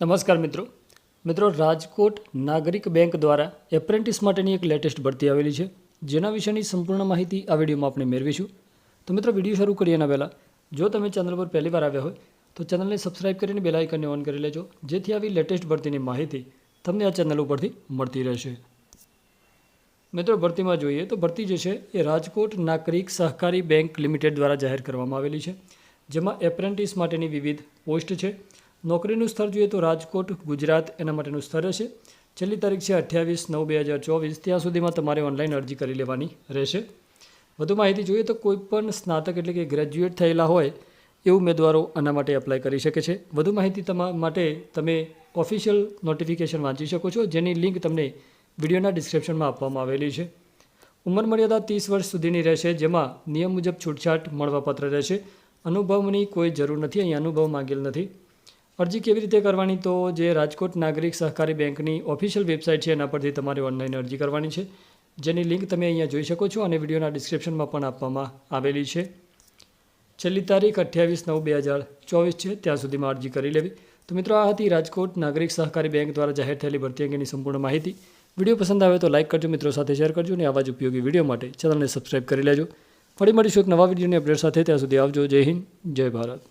નમસ્કાર મિત્રો. મિત્રો, રાજકોટ નાગરિક બેંક દ્વારા એપ્રેન્ટિસ માટેની એક લેટેસ્ટ ભરતી આવેલી છે, જેના વિશેની સંપૂર્ણ માહિતી આ વિડીયોમાં આપણે મેળવીશું. તો મિત્રો, વીડિયો શરૂ કરીએ એના પહેલાં. જો તમે ચેનલ પર પહેલી વાર આવ્યા હોય, તો ચેનલને સબસ્ક્રાઇબ કરીને બેલ આઇકનને ઓન કરી લેજો, જેથી આવી લેટેસ્ટ ભરતીની માહિતી તમને આ ચેનલ ઉપરથી મળતી રહેશે. મિત્રો, ભરતીમાં જોઈએ તો ભરતી જે છે, એ રાજકોટ નાગરિક સહકારી બેંક લિમિટેડ દ્વારા જાહેર કરવામાં આવેલી છે, જેમાં એપ્રેન્ટિસ માટેની વિવિધ પોસ્ટ છે નોકરીનું સ્થળ જોઈએ તો રાજકોટ, ગુજરાત એના માટેનું સ્થળ રહેશે. છેલ્લી તારીખ છે અઠ્યાવીસ નવ બે હજાર ચોવીસ. ત્યાં સુધીમાં તમારે ઓનલાઈન અરજી કરી લેવાની રહેશે. વધુ માહિતી જોઈએ તો કોઈપણ સ્નાતક એટલે કે ગ્રેજ્યુએટ થયેલા હોય, એ ઉમેદવારો આના માટે એપ્લાય કરી શકે છે. વધુ માહિતી તમા માટે તમે ઓફિશિયલ નોટિફિકેશન વાંચી શકો છો, જેની લિંક તમને વિડીયોના ડિસ્ક્રિપ્શનમાં આપવામાં આવેલી છે. ઉંમર મર્યાદા ત્રીસ વર્ષ સુધીની રહેશે, જેમાં નિયમ મુજબ છૂટછાટ મળવાપાત્ર રહેશે. અનુભવની કોઈ જરૂર નથી, અહીં અનુભવ માંગેલ નથી. અરજી કેવી રીતે કરવાની? તો જે રાજકોટ નાગરિક સહકારી બેંકની ઓફિશિયલ વેબસાઇટ છે, એના પરથી તમારે ઓનલાઈન અરજી કરવાની છે. જેની લિંક તમે અહીંયા જોઈ શકો છો અને વિડીયોના ડિસ્ક્રિપ્શનમાં પણ આપવામાં આવેલી છે. છેલ્લી તારીખ અઠ્યાવીસ નવ બે હજાર ચોવીસ છે, ત્યાં સુધીમાં અરજી કરી લેવી. તો મિત્રો, આ હતી રાજકોટ નાગરિક સહકારી બેંક દ્વારા જાહેર થયેલી ભરતી અંગેની સંપૂર્ણ માહિતી. વીડિયો પસંદ આવે તો લાઇક કરજો, મિત્રો સાથે શેર કરજો અને આવા જ ઉપયોગી વીડિયો માટે ચેનલને સબસ્ક્રાઇબ કરી લેજો. ફરી મળીશું એક નવા વિડીયોની અપડેટ સાથે. ત્યાં સુધી આવજો. જય હિન્દ, જય ભારત.